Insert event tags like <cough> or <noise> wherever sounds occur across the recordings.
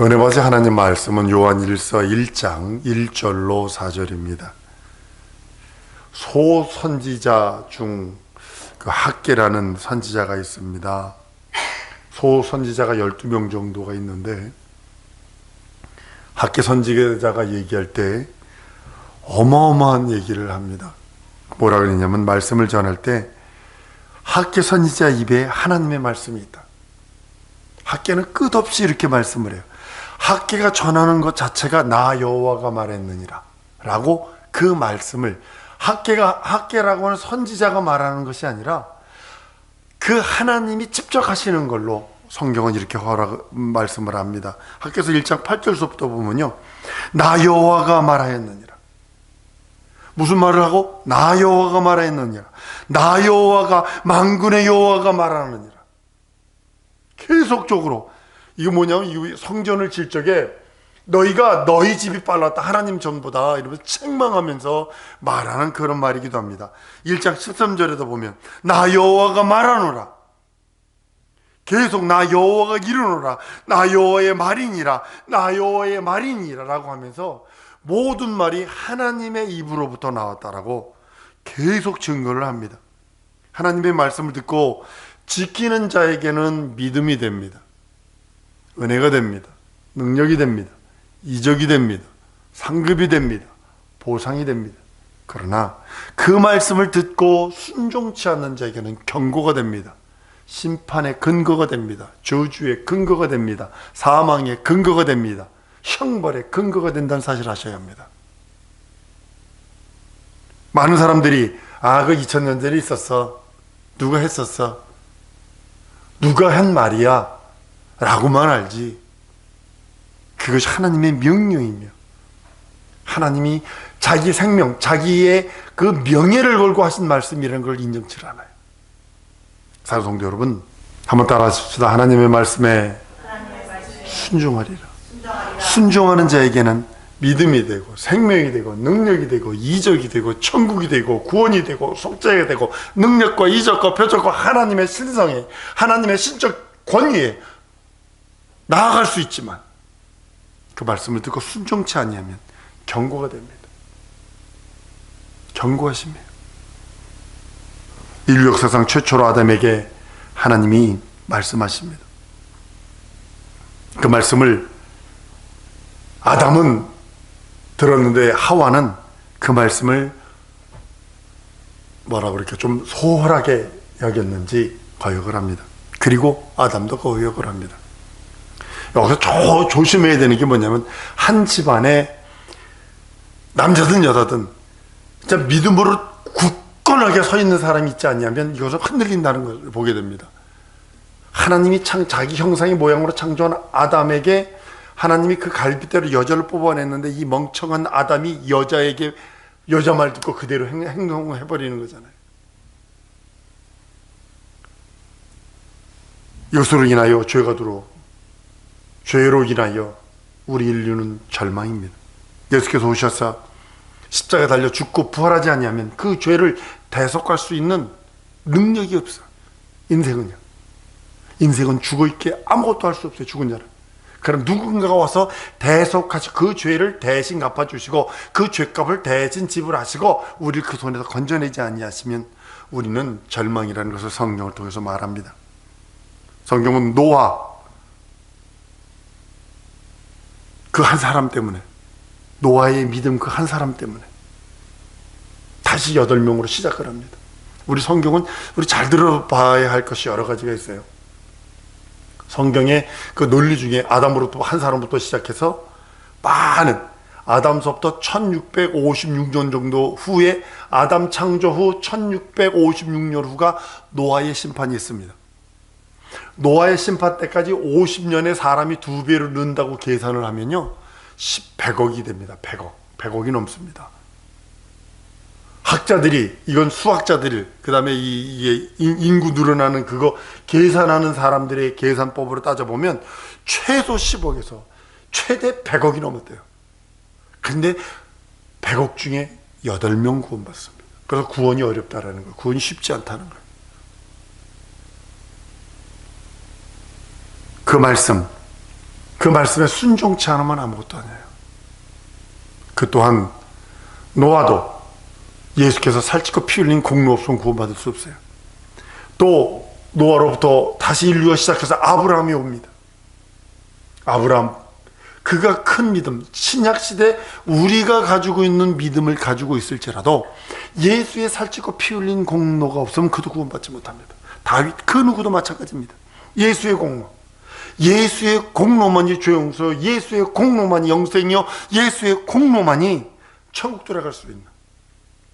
은혜받으 하나님 말씀은 요한 1서 1장 1절로 4절입니다. 소선지자 중 그 학계라는 선지자가 있습니다. 소선지자가 12명 정도가 있는데 학계 선지자가 얘기할 때 어마어마한 얘기를 합니다. 뭐라 그러냐면 말씀을 전할 때 학계 선지자 입에 하나님의 말씀이 있다. 학계는 끝없이 이렇게 말씀을 해요. 학계가 전하는 것 자체가 나 여호와가 말했느니라 라고 그 말씀을 학계가 학계라고 하는 선지자가 말하는 것이 아니라 그 하나님이 직접 하시는 걸로 성경은 이렇게 허락 말씀을 합니다. 학계서 1장 8절서부터 보면요. 나 여호와가 말하였느니라. 무슨 말을 하고 나 여호와가 말하였느니라. 나 여호와가 만군의 여호와가 말하느니라. 계속적으로 이거 뭐냐면 이 성전을 질 적에 너희가 너희 집이 빨랐다. 하나님 전보다. 이러면서 책망하면서 말하는 그런 말이기도 합니다. 1장 13절에도 보면 나 여호와가 말하노라. 계속 나 여호와가 이르노라. 나 여호와의 말이니라. 나 여호와의 말이니라 라고 하면서 모든 말이 하나님의 입으로부터 나왔다라고 계속 증거를 합니다. 하나님의 말씀을 듣고 지키는 자에게는 믿음이 됩니다 은혜가 됩니다. 능력이 됩니다. 이적이 됩니다. 상급이 됩니다. 보상이 됩니다. 그러나 그 말씀을 듣고 순종치 않는 자에게는 경고가 됩니다. 심판의 근거가 됩니다. 저주의 근거가 됩니다. 사망의 근거가 됩니다. 형벌의 근거가 된다는 사실을 아셔야 합니다. 많은 사람들이 아, 그 2000년 전에 있었어. 누가 했었어. 누가 한 말이야. 라고만 알지. 그것이 하나님의 명령이며 하나님이 자기 생명, 자기의 그 명예를 걸고 하신 말씀이라는 걸 인정치 않아요. 사도 성도 여러분, 한번 따라 하십시다. 하나님의 말씀에 순종하리라. 순종하는 자에게는 믿음이 되고 생명이 되고 능력이 되고 이적이 되고 천국이 되고 구원이 되고 속죄가 되고 능력과 이적과 표적과 하나님의 신성에 하나님의 신적 권위에 나아갈 수 있지만 그 말씀을 듣고 순종치 아니하면 경고가 됩니다. 경고하십니다. 인류 역사상 최초로 아담에게 하나님이 말씀하십니다. 그 말씀을 아담은 들었는데 하와는 그 말씀을 뭐라 그럴까 좀 소홀하게 여겼는지 거역을 합니다. 그리고 아담도 거역을 합니다. 여기서 조, 조심해야 되는 게 뭐냐면 한 집안에 남자든 여자든 진짜 믿음으로 굳건하게 서 있는 사람이 있지 않냐면 이것은 흔들린다는 걸 보게 됩니다. 하나님이 창, 자기 형상의 모양으로 창조한 아담에게 하나님이 그 갈빗대로 여자를 뽑아냈는데 이 멍청한 아담이 여자에게 여자 말 듣고 그대로 행, 행동을 해버리는 거잖아요. 이것으로 인하여 죄가 들어 죄로 인하여 우리 인류는 절망입니다. 예수께서 오셔서 십자가 달려 죽고 부활하지 아니하면 그 죄를 대속할 수 있는 능력이 없어. 인생은요. 인생은 죽어 있게 아무것도 할 수 없어요. 죽은 자는. 그럼 누군가가 와서 대속하시 그 죄를 대신 갚아주시고 그 죄값을 대신 지불하시고 우리를 그 손에서 건져내지 아니하시면 우리는 절망이라는 것을 성경을 통해서 말합니다. 성경은 노아 그 한 사람 때문에 노아의 믿음 그 한 사람 때문에 다시 여덟 명으로 시작을 합니다. 우리 성경은 우리 잘 들어봐야 할 것이 여러 가지가 있어요. 성경의 그 논리 중에 아담으로부터 한 사람부터 시작해서 많은 아담서부터 1656년 정도 후에 아담 창조 후 1656년 후가 노아의 심판이 있습니다. 노아의 심판 때까지 50년의 사람이 두 배로 는다고 계산을 하면요. 10, 100억이 됩니다. 100억. 100억이 넘습니다. 학자들이, 이건 수학자들, 그 다음에 이, 인구 늘어나는 그거 계산하는 사람들의 계산법으로 따져보면 최소 10억에서 최대 100억이 넘었대요. 근데 100억 중에 8명 구원받습니다. 그래서 구원이 어렵다라는 거예요. 구원이 쉽지 않다는 거예요. 그 말씀, 그 말씀에 순종치 않으면 아무것도 아니에요. 그 또한 노아도 예수께서 살찌고 피 흘린 공로 없으면 구원받을 수 없어요. 또 노아로부터 다시 인류가 시작해서 아브라함이 옵니다. 아브라함 그가 큰 믿음 신약 시대 우리가 가지고 있는 믿음을 가지고 있을지라도 예수의 살찌고 피 흘린 공로가 없으면 그도 구원받지 못합니다. 다윗 그 누구도 마찬가지입니다. 예수의 공로 예수의 공로만이 죄용서 예수의 공로만이 영생이요 예수의 공로만이 천국 들어갈 수 있는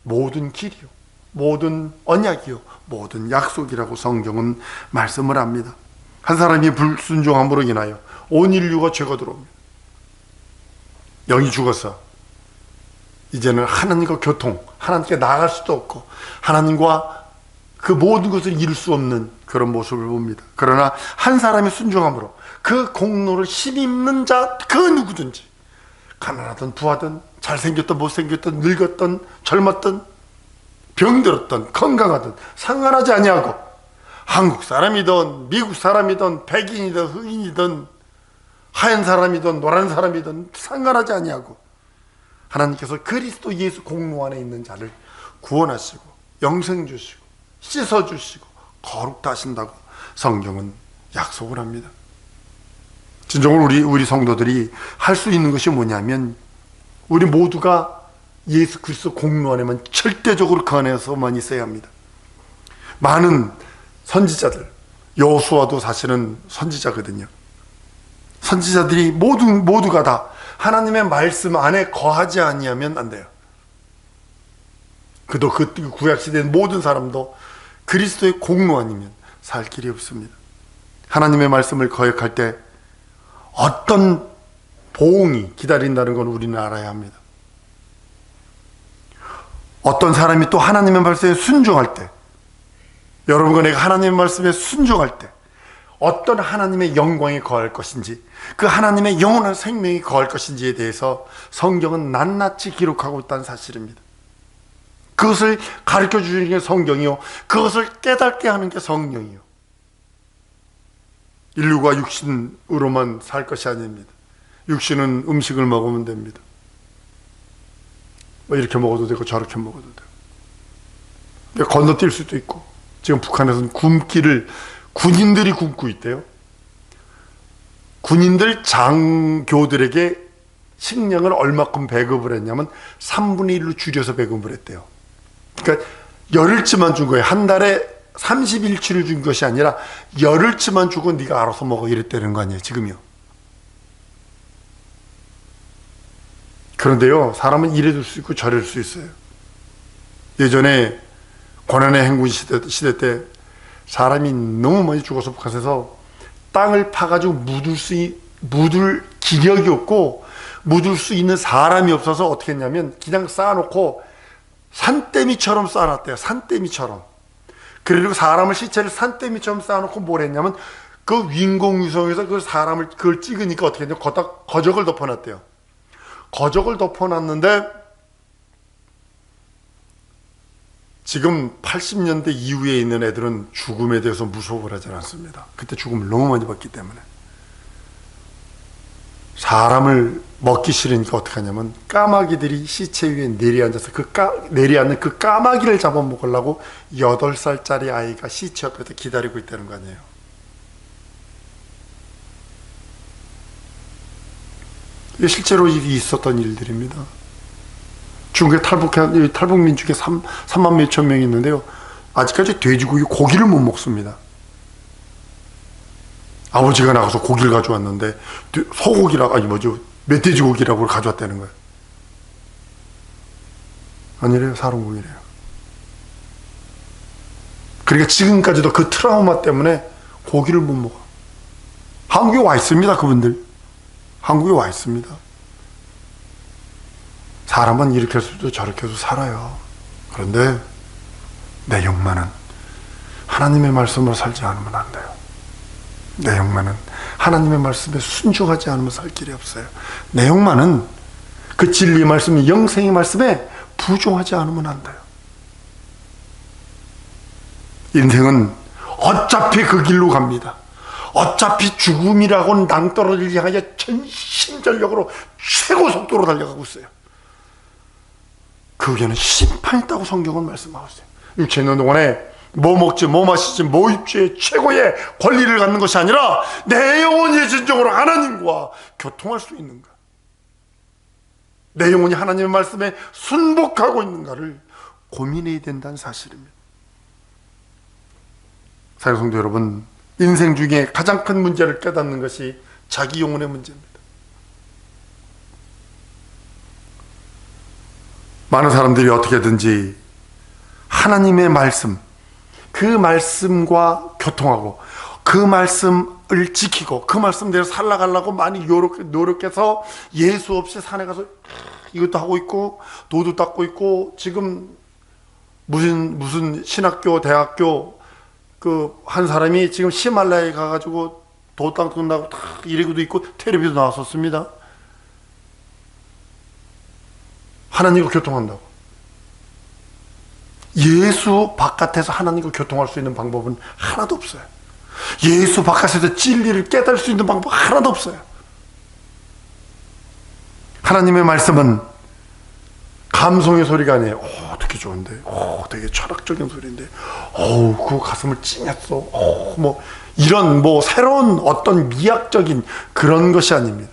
모든 길이요 모든 언약이요 모든 약속이라고 성경은 말씀을 합니다. 한 사람이 불순종함으로 인하여 온 인류가 죄가 들어옵니다. 영이 죽어서 이제는 하나님과 교통, 하나님께 나아갈 수도 없고 하나님과 그 모든 것을 이룰 수 없는 그런 모습을 봅니다. 그러나 한 사람이 순종함으로 그 공로를 힘입는 자 그 누구든지 가난하든 부하든 잘생겼든 못생겼든 늙었든 젊었든 병들었든 건강하든 상관하지 아니하고 한국 사람이든 미국 사람이든 백인이든 흑인이든 하얀 사람이든 노란 사람이든 상관하지 아니하고 하나님께서 그리스도 예수 공로 안에 있는 자를 구원하시고 영생 주시고 씻어 주시고 거룩다 하신다고 성경은 약속을 합니다. 진정으로 우리 우리 성도들이 할 수 있는 것이 뭐냐면 우리 모두가 예수 그리스도 공로 안에만 절대적으로 그 안에서만 있어야 합니다. 많은 선지자들 여호수아도 사실은 선지자거든요. 선지자들이 모두 모두가 다 하나님의 말씀 안에 거하지 아니하면 안 돼요. 그도 그 구약 시대 모든 사람도 그리스도의 공로 아니면 살 길이 없습니다. 하나님의 말씀을 거역할 때 어떤 보응이 기다린다는 건 우리는 알아야 합니다. 어떤 사람이 또 하나님의 말씀에 순종할 때, 여러분과 내가 하나님의 말씀에 순종할 때, 어떤 하나님의 영광이 거할 것인지, 그 하나님의 영원한 생명이 거할 것인지에 대해서 성경은 낱낱이 기록하고 있다는 사실입니다. 그것을 가르쳐 주시는 게 성경이요. 그것을 깨닫게 하는 게 성령이요. 인류가 육신으로만 살 것이 아닙니다. 육신은 음식을 먹으면 됩니다. 뭐 이렇게 먹어도 되고 저렇게 먹어도 되고. 건너뛸 수도 있고. 지금 북한에서는 굶기를 군인들이 굶고 있대요. 군인들 장교들에게 식량을 얼마큼 배급을 했냐면 3분의 1로 줄여서 배급을 했대요. 그러니까 열흘치만 준 거예요. 한 달에 30일치를 준 것이 아니라 열흘치만 주고 네가 알아서 먹어 이랬다는 거 아니에요. 지금요. 그런데요. 사람은 이래줄 수 있고 저래줄 수 있어요. 예전에 고난의 행군 시대, 시대 때 사람이 너무 많이 죽어서 북한에서 땅을 파가지고 묻을 수, 있- 묻을 기력이 없고 묻을 수 있는 사람이 없어서 어떻게 했냐면 그냥 쌓아놓고 산더미처럼 쌓아놨대요. 산더미처럼. 그리고 사람을 시체를 산더미처럼 쌓아놓고 뭘 했냐면 그 인공위성에서 그 사람을 그걸 찍으니까 어떻게 했냐면 거기다 거적을 덮어놨대요. 거적을 덮어놨는데 지금 80년대 이후에 있는 애들은 죽음에 대해서 무서워를 하지 않습니다. 그때 죽음을 너무 많이 봤기 때문에. 사람을 먹기 싫으니까 어떻게 하냐면 까마귀들이 시체 위에 내려앉아서 그 까, 내려앉는 그 까마귀를 잡아먹으려고 8살짜리 아이가 시체 옆에서 기다리고 있다는 거 아니에요. 실제로 있었던 일들입니다. 중국에 탈북 민족에 3, 3만 몇천 명이 있는데요. 아직까지 돼지고기 고기를 못 먹습니다. 아버지가 나가서 고기를 가져왔는데 소고기라고 아니 뭐죠 멧돼지 고기라고 가져왔다는 거예요. 아니래요 사람 고기래요. 그러니까 지금까지도 그 트라우마 때문에 고기를 못 먹어. 한국에 와 있습니다 그분들. 한국에 와 있습니다. 사람은 이렇게 해서도 저렇게 해서 살아요. 그런데 내 영만은 하나님의 말씀으로 살지 않으면 안 돼요. 내 영만은 하나님의 말씀에 순종하지 않으면 살 길이 없어요. 내 영만은 그 진리 말씀, 영생의 말씀에 부종하지 않으면 안 돼요. 인생은 어차피 그 길로 갑니다. 어차피 죽음이라고는 낭떠러지를 향하여 전심전력으로 최고 속도로 달려가고 있어요. 그에는 심판이 있다고 성경은 말씀하고 있어요. 육체 있는 동안에 뭐 먹지 뭐 마시지 뭐 입지 최고의 권리를 갖는 것이 아니라 내 영혼이 진정으로 하나님과 교통할 수 있는가? 내 영혼이 하나님의 말씀에 순복하고 있는가를 고민해야 된다는 사실입니다. 사랑성도 여러분 인생 중에 가장 큰 문제를 깨닫는 것이 자기 영혼의 문제입니다. 많은 사람들이 어떻게든지 하나님의 말씀 그 말씀과 교통하고 그 말씀을 지키고 그 말씀대로 살아가려고 많이 노력, 노력해서 예수 없이 산에 가서 이것도 하고 있고 도도 닦고 있고 지금 무슨 무슨 신학교 대학교 그 한 사람이 지금 히말라야에 가가지고 도 닦는다고 다 이러고도 있고 텔레비도 나왔었습니다. 하나님과 교통한다고. 예수 바깥에서 하나님과 교통할 수 있는 방법은 하나도 없어요. 예수 바깥에서 진리를 깨달을 수 있는 방법 하나도 없어요. 하나님의 말씀은 감성의 소리가 아니에요. 오, 되게 좋은데. 오, 되게 철학적인 소리인데. 어우, 그 가슴을 찡했어. 오, 뭐, 이런 뭐 새로운 어떤 미학적인 그런 것이 아닙니다.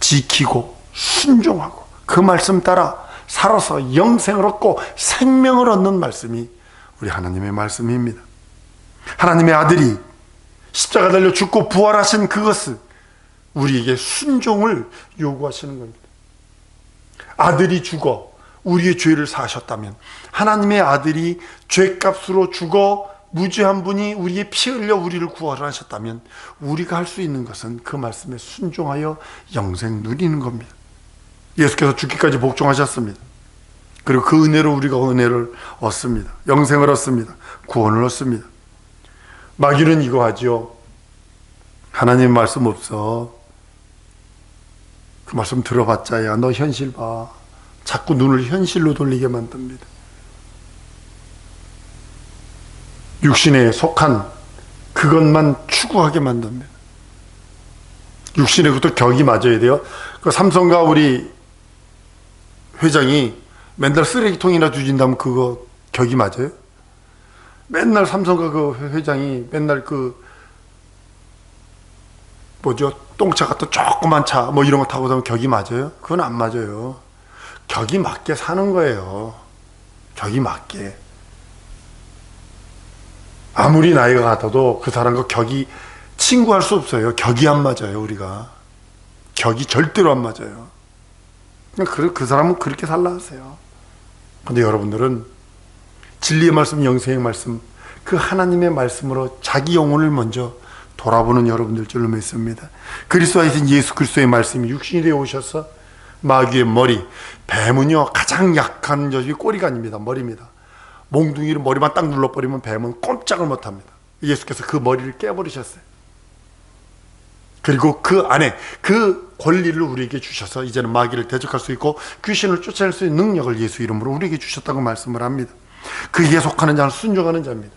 지키고 순종하고 그 말씀 따라 살아서 영생을 얻고 생명을 얻는 말씀이 우리 하나님의 말씀입니다. 하나님의 아들이 십자가 달려 죽고 부활하신 그것을 우리에게 순종을 요구하시는 겁니다. 아들이 죽어 우리의 죄를 사하셨다면 하나님의 아들이 죄값으로 죽어 무죄한 분이 우리의 피 흘려 우리를 구원하셨다면 우리가 할 수 있는 것은 그 말씀에 순종하여 영생 누리는 겁니다. 예수께서 죽기까지 복종하셨습니다. 그리고 그 은혜로 우리가 은혜를 얻습니다. 영생을 얻습니다. 구원을 얻습니다. 마귀는 이거 하죠. 하나님 말씀 없어. 그 말씀 들어봤자야. 너 현실 봐. 자꾸 눈을 현실로 돌리게 만듭니다. 육신에 속한 그것만 추구하게 만듭니다. 육신에 그것도 격이 맞아야 돼요. 그 삼성과 우리 회장이 맨날 쓰레기통이나 뒤진다면 그거 격이 맞아요? 맨날 삼성과 그 회장이 맨날 그 뭐죠? 똥차 같은 조그만 차 뭐 이런 거 타고 다니면 격이 맞아요? 그건 안 맞아요. 격이 맞게 사는 거예요. 격이 맞게. 아무리 나이가 같아도 그 사람과 격이 친구할 수 없어요. 격이 안 맞아요, 우리가. 격이 절대로 안 맞아요. 그, 그 사람은 그렇게 살라 하세요. 근데 여러분들은 진리의 말씀, 영생의 말씀, 그 하나님의 말씀으로 자기 영혼을 먼저 돌아보는 여러분들 줄로 믿습니다. 그리스도이신 예수 그리스도의 말씀이 육신이 되어 오셔서 마귀의 머리, 뱀은요 가장 약한 녀석이 꼬리가 아닙니다. 머리입니다. 몽둥이를 머리만 딱 눌러버리면 뱀은 꼼짝을 못합니다. 예수께서 그 머리를 깨버리셨어요. 그리고 그 안에 그 권리를 우리에게 주셔서 이제는 마귀를 대적할 수 있고 귀신을 쫓아낼 수 있는 능력을 예수 이름으로 우리에게 주셨다고 말씀을 합니다. 그에게 속하는 자는 순종하는 자입니다.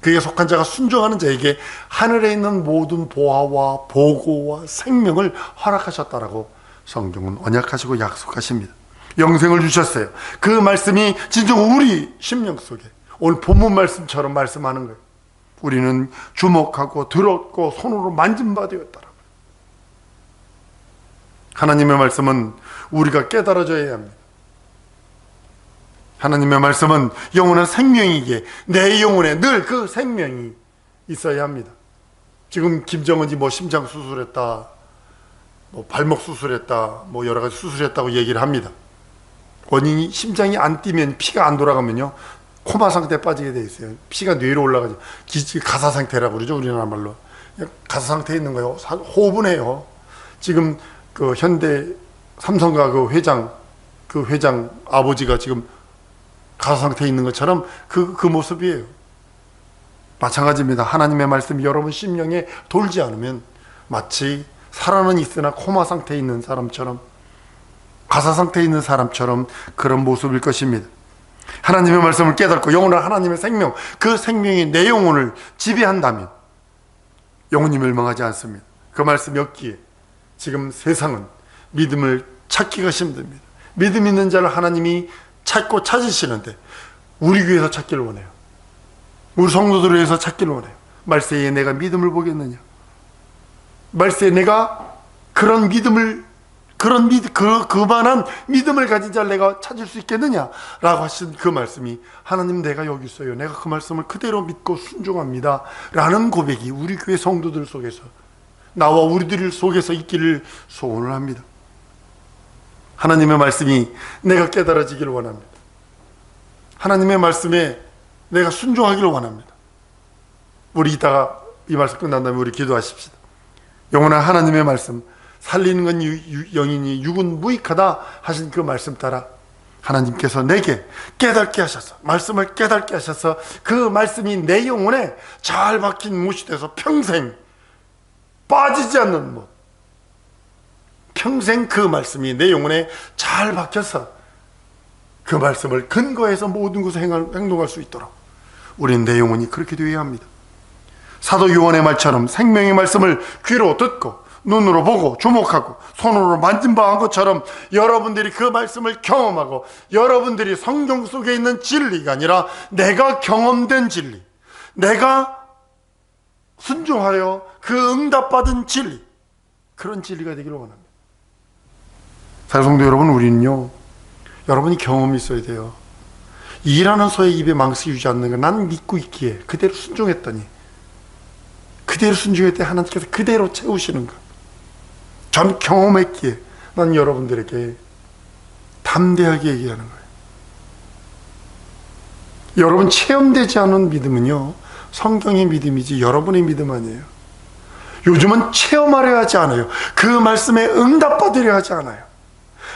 그에게 속한 자가 순종하는 자에게 하늘에 있는 모든 보화와 보고와 생명을 허락하셨다라고 성경은 언약하시고 약속하십니다. 영생을 주셨어요. 그 말씀이 진정 우리 심령 속에 오늘 본문 말씀처럼 말씀하는 거예요. 우리는 주목하고 들었고 손으로 만진 바 되었다라고. 하나님의 말씀은 우리가 깨달아져야 합니다. 하나님의 말씀은 영원한 생명이기에 내 영혼에 늘 그 생명이 있어야 합니다. 지금 김정은이 뭐 심장 수술했다, 뭐 발목 수술했다, 뭐 여러 가지 수술했다고 얘기를 합니다. 원인이 심장이 안 뛰면 피가 안 돌아가면요 코마 상태에 빠지게 돼 있어요. 피가 뇌로 올라가죠. 기, 가사 상태라고 그러죠 우리나라 말로. 가사 상태에 있는 거예요. 호흡은 해요. 지금 그 현대 삼성가 그 회장 그 회장 아버지가 지금 가사 상태에 있는 것처럼 그, 그 모습이에요. 마찬가지입니다. 하나님의 말씀이 여러분 심령에 돌지 않으면 마치 살아는 있으나 코마 상태에 있는 사람처럼 가사 상태에 있는 사람처럼 그런 모습일 것입니다. 하나님의 말씀을 깨닫고 영원한 하나님의 생명, 그 생명이 내 영혼을 지배한다면 영혼이 멸망하지 않습니다. 그 말씀이 없기에 지금 세상은 믿음을 찾기가 힘듭니다. 믿음 있는 자를 하나님이 찾고 찾으시는데 우리 교회에서 찾기를 원해요. 우리 성도들을 위해서 찾기를 원해요. 말세에 내가 믿음을 보겠느냐? 말세에 내가 그런 믿음을 그런 믿, 그, 그만한 믿음을 가진 자를 내가 찾을 수 있겠느냐? 라고 하신 그 말씀이 하나님 내가 여기 있어요. 내가 그 말씀을 그대로 믿고 순종합니다. 라는 고백이 우리 교회 성도들 속에서 나와 우리들 속에서 있기를 소원을 합니다. 하나님의 말씀이 내가 깨달아지기를 원합니다. 하나님의 말씀에 내가 순종하기를 원합니다. 우리 이따가 이 말씀 끝난 다음에 우리 기도하십시다. 영원한 하나님의 말씀, 살리는 건 영이니 육은 무익하다 하신 그 말씀 따라 하나님께서 내게 깨닫게 하셔서 말씀을 깨닫게 하셔서 그 말씀이 내 영혼에 잘 박힌 못이 돼서 평생 빠지지 않는 못 평생 그 말씀이 내 영혼에 잘 박혀서 그 말씀을 근거해서 모든 것을 행동할 수 있도록 우리는 내 영혼이 그렇게 되어야 합니다. 사도 요한의 말처럼 생명의 말씀을 귀로 듣고 눈으로 보고 주목하고 손으로 만진 바한 것처럼 여러분들이 그 말씀을 경험하고 여러분들이 성경 속에 있는 진리가 아니라 내가 경험된 진리, 내가 순종하여 그 응답받은 진리, 그런 진리가 되기를 원합니다. 사성도 여러분, 우리는요, 여러분이 경험이 있어야 돼요. 일하는 소의 입에 망치 주지 않는 거 난 믿고 있기에 그대로 순종했더니 그대로 순종했더니 하나님께서 그대로 채우시는 것. 전 경험했기에 난 여러분들에게 담대하게 얘기하는 거예요. 여러분 체험되지 않은 믿음은요 성경의 믿음이지 여러분의 믿음 아니에요. 요즘은 체험하려 하지 않아요. 그 말씀에 응답받으려 하지 않아요.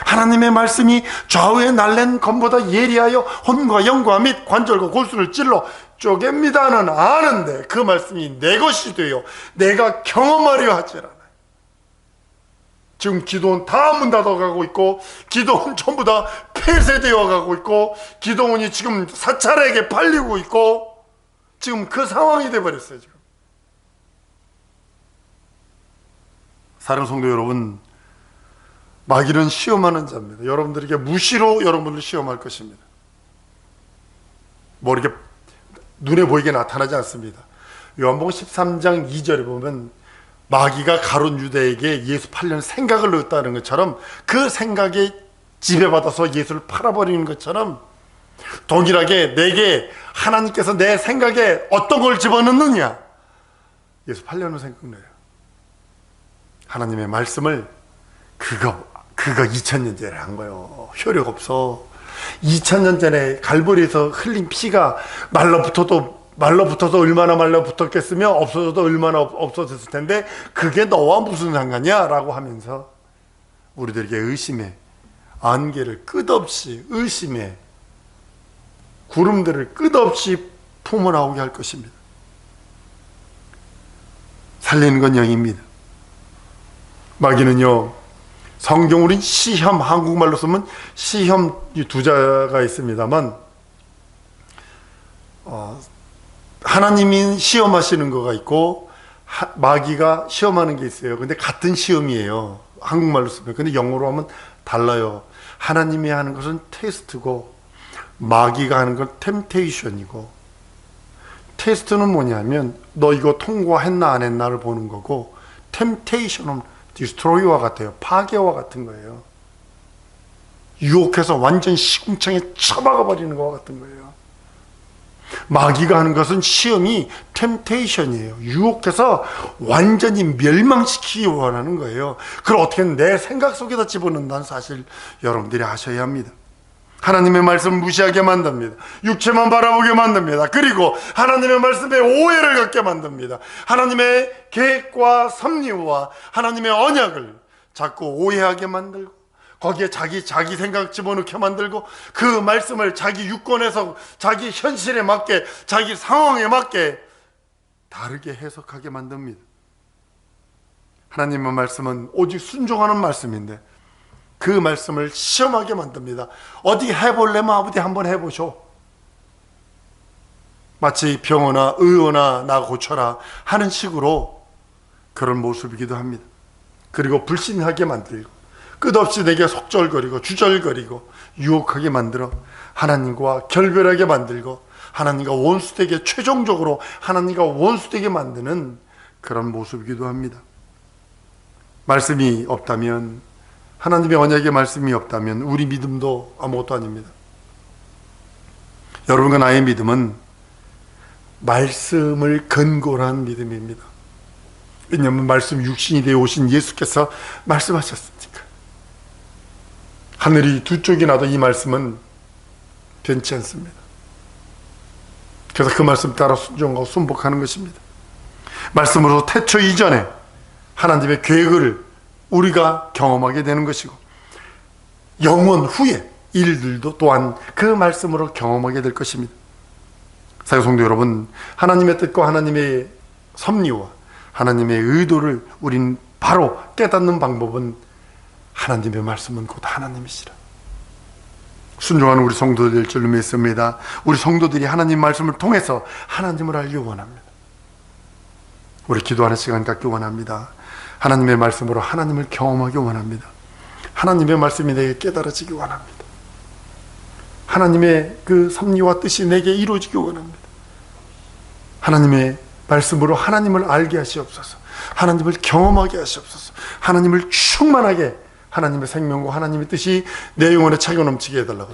하나님의 말씀이 좌우에 날랜 검보다 예리하여 혼과 영과 및 관절과 골수를 찔러 쪼갭니다는 아는데 그 말씀이 내 것이 되어 내가 경험하려 하지 않아요. 지금 기도원 다 문 닫아가고 있고 기도원 <laughs> 전부 다 폐쇄되어 가고 있고 기도원이 지금 사찰에게 팔리고 있고 지금 그 상황이 돼버렸어요 지금. 사랑 성도 여러분 마귀는 시험하는 자입니다. 여러분들에게 무시로 여러분을 시험할 것입니다. 뭐 이렇게 눈에 보이게 나타나지 않습니다. 요한복음 13장 2절에 보면 마귀가 가론 유대에게 예수 팔려는 생각을 넣었다는 것처럼 그 생각에 지배받아서 예수를 팔아버리는 것처럼 동일하게 내게 하나님께서 내 생각에 어떤 걸 집어넣느냐? 예수 팔려는 생각내요. 하나님의 말씀을 그거 그거 2000년 전에 한 거예요. 효력 없어. 2000년 전에 갈보리에서 흘린 피가 말라붙어도 말로 붙어서 얼마나 말로 붙었겠으며 없어져도 얼마나 없어졌을 텐데 그게 너와 무슨 상관이야? 라고 하면서 우리들에게 의심의 안개를 끝없이 의심의 구름들을 끝없이 품어나오게 할 것입니다. 살리는 건 영입니다. 마귀는요, 성경 우린 시험, 한국말로 쓰면 시험 두 자가 있습니다만, 어, 하나님이 시험하시는 거가 있고 하, 마귀가 시험하는 게 있어요. 근데 같은 시험이에요. 한국말로 쓰면. 근데 영어로 하면 달라요. 하나님이 하는 것은 테스트고 마귀가 하는 건 템테이션이고 테스트는 뭐냐면 너 이거 통과했나 안 했나를 보는 거고 템테이션은 디스트로이와 같아요. 파괴와 같은 거예요. 유혹해서 완전 시궁창에 처박아 버리는 것과 같은 거예요. 마귀가 하는 것은 시험이 템테이션이에요. 유혹해서 완전히 멸망시키기 원하는 거예요. 그걸 어떻게 내 생각 속에다 집어넣는다는 사실 여러분들이 아셔야 합니다. 하나님의 말씀 무시하게 만듭니다. 육체만 바라보게 만듭니다. 그리고 하나님의 말씀에 오해를 갖게 만듭니다. 하나님의 계획과 섭리와 하나님의 언약을 자꾸 오해하게 만들고 거기에 자기 자기 생각 집어넣게 만들고 그 말씀을 자기 유권에서 자기 현실에 맞게 자기 상황에 맞게 다르게 해석하게 만듭니다. 하나님의 말씀은 오직 순종하는 말씀인데 그 말씀을 시험하게 만듭니다. 어디 해볼래면 아버지 한번 해보쇼. 마치 병원아 의원아 나 고쳐라 하는 식으로 그런 모습이기도 합니다. 그리고 불신하게 만들고 끝없이 내게 속절거리고 주절거리고 유혹하게 만들어 하나님과 결별하게 만들고 하나님과 원수되게 최종적으로 하나님과 원수되게 만드는 그런 모습이기도 합니다. 말씀이 없다면 하나님의 언약의 말씀이 없다면 우리 믿음도 아무것도 아닙니다. 여러분과 나의 믿음은 말씀을 근거로 한 믿음입니다. 왜냐하면 말씀 육신이 되어 오신 예수께서 말씀하셨으니까. 하늘이 두 쪽이 나도 이 말씀은 변치 않습니다. 그래서 그 말씀 따라 순종하고 순복하는 것입니다. 말씀으로 태초 이전에 하나님의 계획을 우리가 경험하게 되는 것이고 영원 후에 일들도 또한 그 말씀으로 경험하게 될 것입니다. 사도 성도 여러분, 하나님의 뜻과 하나님의 섭리와 하나님의 의도를 우린 바로 깨닫는 방법은 하나님의 말씀은 곧 하나님이시라. 순종하는 우리 성도들 될 줄로 믿습니다. 우리 성도들이 하나님 말씀을 통해서 하나님을 알기 원합니다. 우리 기도하는 시간 갖기 원합니다. 하나님의 말씀으로 하나님을 경험하기 원합니다. 하나님의 말씀이 내게 깨달아지기 원합니다. 하나님의 그 섭리와 뜻이 내게 이루어지기 원합니다. 하나님의 말씀으로 하나님을 알게 하시옵소서. 하나님을 경험하게 하시옵소서. 하나님을 충만하게 하나님의 생명과 하나님의 뜻이 내 영혼에 차고 넘치게 해달라고